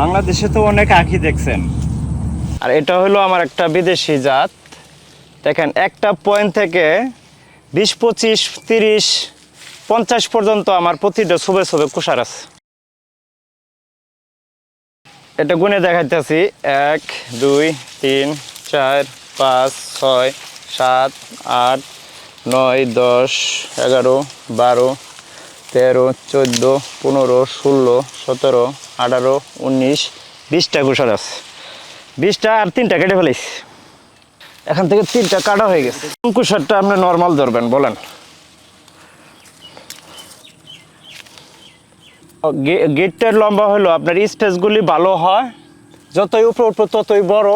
বাংলাদেশে তো অনেক আঁখি দেখছেন। আর এটা হলো আমার একটা বিদেশি জাত। দেখেন, একটা পয়েন্ট থেকে বিশ, পঁচিশ, তিরিশ, পঞ্চাশ পর্যন্ত আমার প্রতিটা শুভে শুভে কুষার আছে। এটা গুনে দেখাইতেছি। এক, দুই, তিন, চার, পাঁচ, ছয়, সাত, আট, নয়, দশ, এগারো, বারো তেরো, চোদ্দ, পনেরো, ষোলো, সতেরো, আঠারো, উনিশ, বিশটা কুষার আছে। বিশটা আর তিনটা কেটে ফেলেছি এখান থেকে তিনটা কাটা হয়ে গেছে। কুষারটা আপনি নর্মাল ধরবেন, বলেন। গেটটার লম্বা হলো আপনার স্পেসগুলি ভালো হয়। যতই উপর উপর ততই বড়।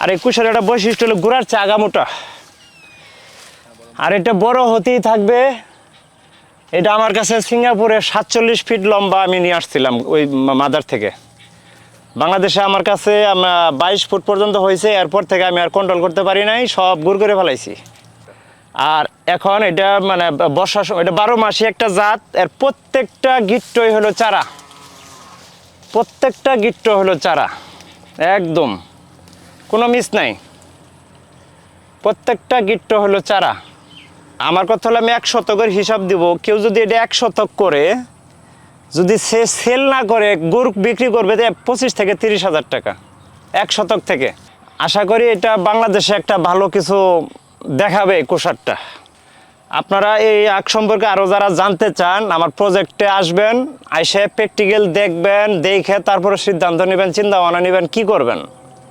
আর এই কুষার একটা বৈশিষ্ট্য হলো, গোড়ার চা আগামোটা আর এটা বড় হতেই থাকবে। এটা আমার কাছে সিঙ্গাপুরে সাতচল্লিশ ফিট লম্বা আমি নিয়ে আসছিলাম ওই মাদার থেকে। বাংলাদেশে আমার কাছে বাইশ ফুট পর্যন্ত হয়েছে, এরপর থেকে আমি আর কন্ট্রোল করতে পারি নাই, সব গুড় করে ফেলাইছি। আর এখন এটা মানে বর্ষার সময় এটা বারো মাসি একটা জাত, এর প্রত্যেকটা গিট্টই হলো চারা। প্রত্যেকটা গিট্ট হলো চারা। একদম। কোনো মিস নাই। প্রত্যেকটা গিট্ট হলো চারা। আমার কথা হলো আমি এক শতকের হিসাব দিব। কেউ যদি এটা এক শতক করে, যদি সে সেল না করে, গরু বিক্রি করবে তো পঁচিশ থেকে তিরিশ হাজার টাকা, এক শতক থেকে। আশা করি এটা বাংলাদেশে একটা ভালো কিছু দেখাবে কোষারটা। আপনারা এই আখ সম্পর্কে আরও যারা জানতে চান, আমার প্রজেক্টে আসবেন, আইসে প্র্যাকটিক্যাল দেখবেন, দেখে তারপরে সিদ্ধান্ত নেবেন চিন্তা ভাবনা নেবেন, কী করবেন?